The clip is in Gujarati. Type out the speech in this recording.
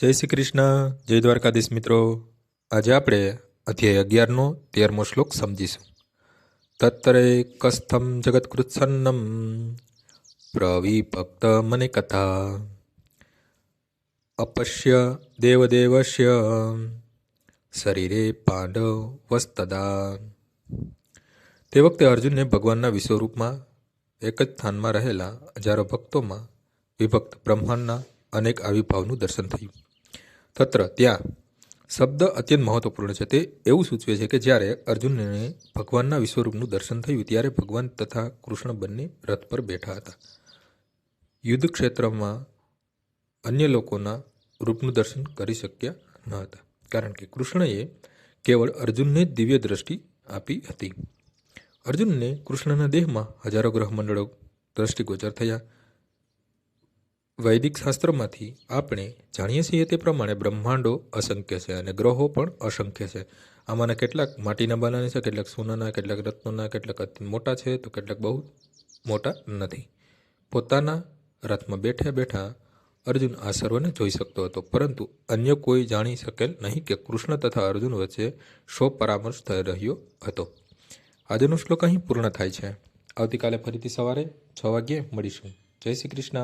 જય શ્રી કૃષ્ણ, જય દ્વારકાધીશ મિત્રો. આજે આપણે અધ્યાય અગિયારનો તેરમો શ્લોક સમજીશું. તત્રે કસ્થમ જગત્કૃત્સન્નમ પ્રવિભક્ત મને કથા. અપશ્ય દેવદેવશ્ય શરીરે પાંડવ વસ્તદા. તે વખતે અર્જુનને ભગવાનના વિશ્વરૂપમાં એક જ સ્થાનમાં રહેલા હજારો ભક્તોમાં વિભક્ત બ્રહ્માંડના અનેક આવિર્ભાવનું દર્શન થયું. તત્ર ત્યાં. શબ્દ અત્યંત મહત્વપૂર્ણ છે. તે એવું સૂચવે છે કે જ્યારે અર્જુનને ભગવાનના વિશ્વરૂપનું દર્શન થયું, ત્યારે ભગવાન તથા કૃષ્ણ બંને રથ પર બેઠા હતા. યુદ્ધ ક્ષેત્રમાં અન્ય લોકોના રૂપનું દર્શન કરી શક્યા ન હતા. કારણ કે કૃષ્ણએ કેવળ અર્જુનને જ દિવ્ય દ્રષ્ટિ આપી હતી. અર્જુનને કૃષ્ણના દેહમાં હજારો ગ્રહ મંડળો દ્રષ્ટિગોચર થયા. વૈદિક શાસ્ત્રમાંથી આપણે જાણીએ છીએ તે પ્રમાણે બ્રહ્માંડો અસંખ્ય છે અને ગ્રહો પણ અસંખ્ય છે. આમાંના કેટલાક માટીના બનાવે છે, કેટલાક સોનાના, કેટલાક રત્નોના, કેટલાક અતિ મોટા છે, તો કેટલાક બહુ મોટા નથી. પોતાના રથમાં બેઠા બેઠા અર્જુન આ સર્વને જોઈ શકતો હતો, પરંતુ અન્ય કોઈ જાણી શકેલ નહીં કે કૃષ્ણ તથા અર્જુન વચ્ચે શો પરામર્શ થઈ રહ્યો હતો. આજનો શ્લોક અહીં પૂર્ણ થાય છે. આવતીકાલે ફરીથી સવારે છ વાગ્યે મળીશું. જય શ્રી કૃષ્ણ.